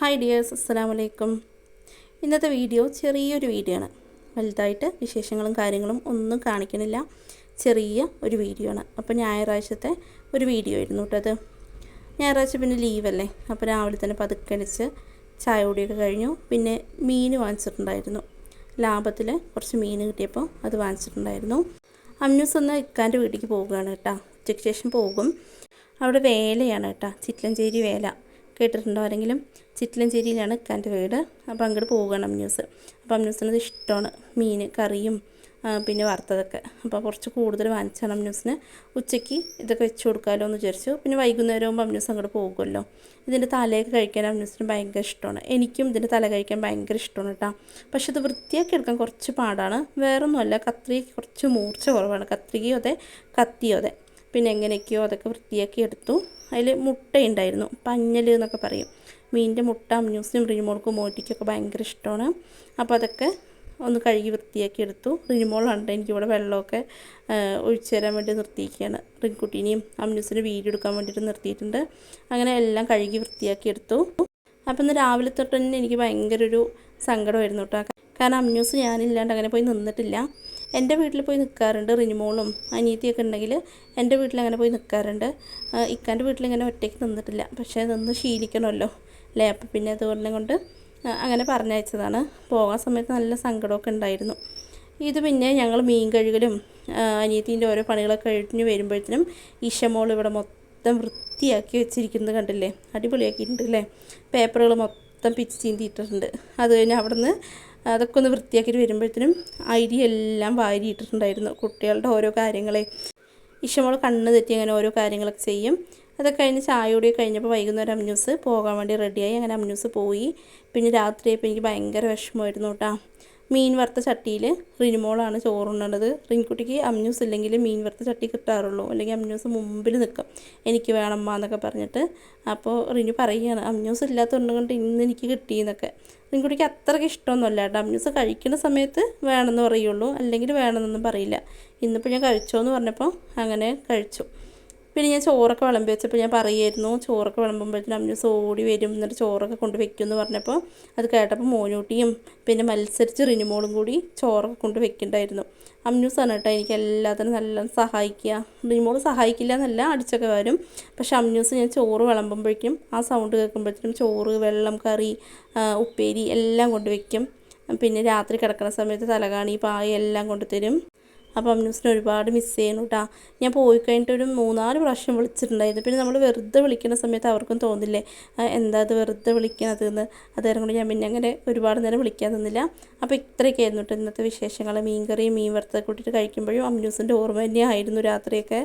Hi dears അസ്സാം വലൈക്കും ഇന്നത്തെ വീഡിയോ ചെറിയൊരു വീഡിയോ ആണ്. വലുതായിട്ട് വിശേഷങ്ങളും കാര്യങ്ങളും ഒന്നും കാണിക്കണില്ല. ചെറിയ ഒരു വീഡിയോ ആണ്. അപ്പോൾ ഞായറാഴ്ചത്തെ ഒരു വീഡിയോ ആയിരുന്നു കേട്ടോ അത്. ഞായറാഴ്ച പിന്നെ ലീവല്ലേ അപ്പോൾ രാവിലെ തന്നെ പതുക്കടിച്ച് ചായ കുടിയൊക്കെ കഴിഞ്ഞു. പിന്നെ മീൻ വാങ്ങിച്ചിട്ടുണ്ടായിരുന്നു. ലാഭത്തിൽ കുറച്ച് മീൻ കിട്ടിയപ്പോൾ അത് വാങ്ങിച്ചിട്ടുണ്ടായിരുന്നു. അമ്യൂസ് ഒന്ന് ഇക്കാന്റെ വീട്ടിലേക്ക് പോവുകയാണ് കേട്ടോ ഉച്ചയ്ക്ക് ശേഷം പോകും. അവിടെ വേലയാണ് കേട്ടോ ചിറ്റലഞ്ചേരി വേല. കേട്ടിട്ടുണ്ടോ ആരെങ്കിലും? ചിറ്റിലഞ്ചേരിയിലാണ് ഇക്കാന്റെ വീട്. അപ്പോൾ അങ്ങോട്ട് പോവുകയാണ് അമ്മ്യൂസ് അപ്പോൾ അമ്മ്യൂസിനത് ഇഷ്ടമാണ്. മീൻ കറിയും പിന്നെ വറുത്തതൊക്കെ. അപ്പോൾ കുറച്ച് കൂടുതൽ വാങ്ങിച്ചാണ് അമ്മ്യൂസിന് ഉച്ചയ്ക്ക് ഇതൊക്കെ വെച്ച് കൊടുക്കാമല്ലോ എന്ന് വിചാരിച്ചു. പിന്നെ വൈകുന്നേരം ആകുമ്പോൾ അമ്മ്യൂസ് അങ്ങോട്ട് പോകുമല്ലോ. ഇതിന്റെ തലയൊക്കെ കഴിക്കാൻ അമ്മ്യൂസിന് ഭയങ്കര ഇഷ്ടമാണ്. എനിക്കും ഇതിന്റെ തല കഴിക്കാൻ ഭയങ്കര ഇഷ്ടമാണ് കേട്ടോ. പക്ഷെ ഇത് വൃത്തിയാക്കി എടുക്കാൻ കുറച്ച് പാടാണ്. വേറൊന്നുമല്ല കത്രിക കുറച്ച് മൂർച്ച കുറവാണ്. കത്രികയോ അതെ കത്തിയോ അതെ. പിന്നെ എങ്ങനെയൊക്കെയോ അതൊക്കെ വൃത്തിയാക്കി എടുത്തു. അതിൽ മുട്ടയുണ്ടായിരുന്നു പഞ്ഞൽ എന്നൊക്കെ പറയും. മീനിന്റെ മുട്ട അമ്മ്യൂസിനും റിനിമോൾക്കും മോറ്റിക്കൊക്കെ ഭയങ്കര ഇഷ്ടമാണ്. അപ്പോൾ അതൊക്കെ ഒന്ന് കഴുകി വൃത്തിയാക്കി എടുത്തു. റിനിമോളുണ്ട് എനിക്കിവിടെ വെള്ളമൊക്കെ ഒഴിച്ചു തരാൻ വേണ്ടി നിർത്തിയിരിക്കുകയാണ്. റിൻകുട്ടീനെയും അമ്മ്യൂസിനും വീഡിയോ എടുക്കാൻ വേണ്ടിയിട്ട് നിർത്തിയിട്ടുണ്ട്. അങ്ങനെ എല്ലാം കഴുകി വൃത്തിയാക്കി എടുത്തു. അപ്പോൾ ഇന്ന് രാവിലെ തൊട്ട് തന്നെ എനിക്ക് ഭയങ്കര ഒരു സങ്കടമായിരുന്നു കേട്ടോ. കാരണം അമ്യൂസ് ഞാനില്ലാണ്ട് അങ്ങനെ പോയി നിന്നിട്ടില്ല. എന്റെ വീട്ടിൽ പോയി നിൽക്കാറുണ്ട് റിനിമോളും അനിയത്തിയൊക്കെ ഉണ്ടെങ്കിൽ എന്റെ വീട്ടിൽ അങ്ങനെ പോയി നിൽക്കാറുണ്ട് ഇക്കാന്റെ വീട്ടിൽ ഇങ്ങനെ ഒറ്റയ്ക്ക് നിന്നിട്ടില്ല. പക്ഷേ നിന്ന് ശീലിക്കണമല്ലോ. അല്ലേ? അപ്പം പിന്നെ അതുകൊണ്ടും കൊണ്ട് അങ്ങനെ പറഞ്ഞയച്ചതാണ് പോകാൻ സമയത്ത് നല്ല സങ്കടമൊക്കെ ഉണ്ടായിരുന്നു. ഇത് പിന്നെ ഞങ്ങൾ മീൻ കഴുകലും അനിയത്തിന്റെ ഓരോ പണികളൊക്കെ കഴിഞ്ഞ് വരുമ്പോഴത്തേനും ഈശമോൾ ഇവിടെ മൊത്തം വൃത്തിയാക്കി വെച്ചിരിക്കുന്നത് കണ്ടില്ലേ? അടിപൊളിയാക്കിയിട്ടുണ്ട് അല്ലേ? പേപ്പറുകൾ മൊത്തം പിച്ച് ചീന്തിയിട്ടിട്ടുണ്ട് അത് കഴിഞ്ഞ് അവിടെ നിന്ന് അതൊക്കെ ഒന്ന് വൃത്തിയാക്കിയിട്ട് വരുമ്പോഴത്തേനും അരി എല്ലാം വാരിയിട്ടിട്ടുണ്ടായിരുന്നു കുട്ടികളുടെ ഓരോ കാര്യങ്ങളെ. ഇഷ്ടമോൾ കണ്ണ് തെറ്റി അങ്ങനെ ഓരോ കാര്യങ്ങളൊക്കെ ചെയ്യും. അതൊക്കെ കഴിഞ്ഞ് ചായ കൂടി കഴിഞ്ഞപ്പോൾ വൈകുന്നേരം അമ്യൂസ് പോകാൻ വേണ്ടി റെഡിയായി അങ്ങനെ അമ്യൂസ് പോയി. പിന്നെ രാത്രിയായപ്പോൾ എനിക്ക് ഭയങ്കര വിഷമമായിരുന്നു കേട്ടോ. മീൻ വറുത്ത ചട്ടിയിൽ റിനിമോളാണ് ചോറുണ്ണുന്നത് റിൻകുട്ടിക്ക് അമ്യൂസ് ഇല്ലെങ്കിൽ മീൻ വറുത്ത ചട്ടി കിട്ടാറുള്ളൂ. അല്ലെങ്കിൽ അമ്യൂസ് മുമ്പിൽ നിൽക്കും. എനിക്ക് വേണമ്മ എന്നൊക്കെ പറഞ്ഞിട്ട്. അപ്പോൾ റിനു പറയുകയാണ് അമ്യൂസ് ഇല്ലാത്തതുകൊണ്ട് കൊണ്ട് ഇന്ന് എനിക്ക് കിട്ടിയെന്നൊക്കെ റിൻകുട്ടിക്ക് അത്രയ്ക്ക് ഇഷ്ടമൊന്നുമല്ല കേട്ടോ. അമ്യൂസ് കഴിക്കുന്ന സമയത്ത് വേണമെന്ന് പറയുള്ളൂ. അല്ലെങ്കിൽ വേണമെന്നൊന്നും പറയില്ല. ഇന്നിപ്പോൾ ഞാൻ കഴിച്ചോ എന്ന് പറഞ്ഞപ്പോൾ അങ്ങനെ കഴിച്ചു. പിന്നെ ഞാൻ ചോറൊക്കെ വിളമ്പി വെച്ചപ്പോൾ ഞാൻ പറയുമായിരുന്നു ചോറൊക്കെ വിളമ്പുമ്പോഴത്തേനും അമ്മ ഓടി വരും എന്നിട്ട് ചോറൊക്കെ കൊണ്ട് വെക്കും എന്ന് പറഞ്ഞപ്പോൾ അത് കേട്ടപ്പോൾ മോനൂട്ടിയും പിന്നെ മത്സരിച്ച് റിനിമോളും കൂടി ചോറൊക്കെ കൊണ്ട് വെക്കണ്ടായിരുന്നു. അമ്യൂസാണ് കേട്ടോ എനിക്ക് എല്ലാത്തിനും നല്ല സഹായിക്കുക. റിനിമോൾ സഹായിക്കില്ല എന്നല്ല അടിച്ചൊക്കെ വരും. പക്ഷെ അമ്യൂസ് ഞാൻ ചോറ് വിളമ്പുമ്പോഴേക്കും ആ സൗണ്ട് കേൾക്കുമ്പോഴത്തേനും ചോറ് വെള്ളം കറി ഉപ്പേരി എല്ലാം കൊണ്ട് വെക്കും. പിന്നെ രാത്രി കിടക്കുന്ന സമയത്ത് തലകാണി പായ എല്ലാം കൊണ്ട് തരും. അപ്പോൾ അമ്യൂസിനെ ഒരുപാട് മിസ് ചെയ്യുന്നു കേട്ടോ ഞാൻ പോയി കഴിഞ്ഞിട്ട് ഒരു മൂന്നാൽ പ്രാവശ്യം വിളിച്ചിട്ടുണ്ടായിരുന്നു. പിന്നെ നമ്മൾ വെറുതെ വിളിക്കുന്ന സമയത്ത് അവർക്കും തോന്നില്ലേ എന്താ അത് വെറുതെ വിളിക്കണത് എന്ന് അതേരം കൊണ്ട് ഞാൻ പിന്നെ അങ്ങനെ ഒരുപാട് നേരം വിളിക്കാൻ നിന്നില്ല. അപ്പോൾ ഇത്രയൊക്കെ ആയിരുന്നു കേട്ടോ ഇന്നത്തെ വിശേഷങ്ങൾ. മീൻ കറിയും മീൻ വറുത്തൊക്കെ കൂട്ടിയിട്ട് കഴിക്കുമ്പോഴും അമ്യൂസിന്റെ ഓർമ്മ തന്നെയായിരുന്നു രാത്രിയൊക്കെ.